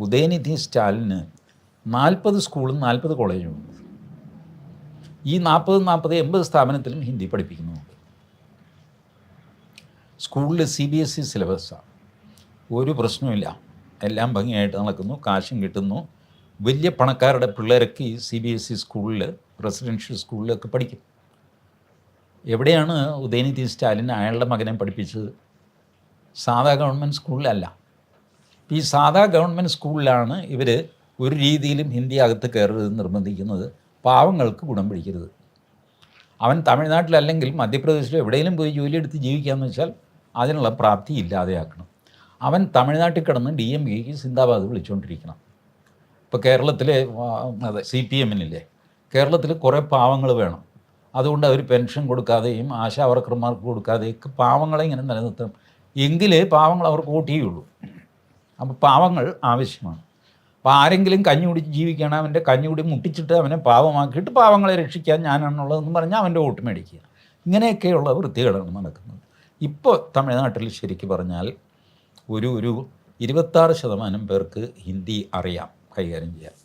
ഉദയനിധി സ്റ്റാലിന് നാൽപ്പത് സ്കൂളും നാൽപ്പത് കോളേജും ഉണ്ട്. ഈ നാൽപ്പത് നാൽപ്പത് എൺപത് സ്ഥാപനത്തിലും ഹിന്ദി പഠിപ്പിക്കുന്നുണ്ട് സ്കൂളിൽ സി ബി എസ് ഇ സിലബസാണ് ഒരു പ്രശ്നമില്ല എല്ലാം ഭംഗിയായിട്ട് നടക്കുന്നു. കാശും കിട്ടുന്നു. വലിയ പണക്കാരുടെ പിള്ളേരൊക്കെ ഈ സി ബി എസ് ഇ സ്കൂളിൽ റെസിഡൻഷ്യൽ സ്കൂളിലൊക്കെ പഠിക്കും. എവിടെയാണ് ഉദയനിധി സ്റ്റാലിൻ അയാളുടെ മകനെ പഠിപ്പിച്ചത്? സാധാ ഗവൺമെന്റ് സ്കൂളിലല്ല. ഈ സാധാ ഗവൺമെന്റ് സ്കൂളിലാണ് ഇവർ ഒരു രീതിയിലും ഹിന്ദി അകത്ത് കയറരുത് നിർബന്ധിക്കുന്നത്. പാവങ്ങൾക്ക് ഗുണം പിടിക്കരുത്. അവൻ തമിഴ്നാട്ടിലല്ലെങ്കിൽ മധ്യപ്രദേശിലോ എവിടെയെങ്കിലും പോയി ജോലിയെടുത്ത് ജീവിക്കാമെന്ന് വെച്ചാൽ അതിനുള്ള പ്രാപ്തി ഇല്ലാതെയാക്കണം. അവൻ തമിഴ്നാട്ടിൽ കിടന്ന് ഡി എം കെക്ക് സിന്ദാബാദ് വിളിച്ചുകൊണ്ടിരിക്കണം ഇപ്പോൾ കേരളത്തിലെ അതെ സി പി എമ്മിനില്ലേ? കേരളത്തിൽ കുറേ പാവങ്ങൾ വേണം. അതുകൊണ്ട് അവർ പെൻഷൻ കൊടുക്കാതെയും ആശാ വർക്കർമാർക്ക് കൊടുക്കാതെയൊക്കെ പാവങ്ങളെ ഇങ്ങനെ നിലനിർത്തണം. എങ്കിലേ പാവങ്ങൾ അവർക്ക് വോട്ട് ചെയ്യുള്ളൂ. അപ്പോൾ പാവങ്ങൾ ആവശ്യമാണ്. അപ്പോൾ ആരെങ്കിലും കഞ്ഞി കുടിച്ച് ജീവിക്കണം അവന്റെ കഞ്ഞി കുടി മുട്ടിച്ചിട്ട് അവനെ പാവമാക്കിയിട്ട് പാവങ്ങളെ രക്ഷിക്കാൻ ഞാനാണുള്ളതെന്ന് പറഞ്ഞാൽ അവന്റെ വോട്ട് മേടിക്കുക. ഇങ്ങനെയൊക്കെയുള്ള വൃത്തികളാണ് നടക്കുന്നത്. ഇപ്പോൾ തമിഴ്നാട്ടിൽ ശരിക്കും പറഞ്ഞാൽ ഒരു ഒരു ഇരുപത്താറ് ശതമാനം പേർക്ക് ഹിന്ദി അറിയാം കൈകാര്യം ചെയ്യാൻ.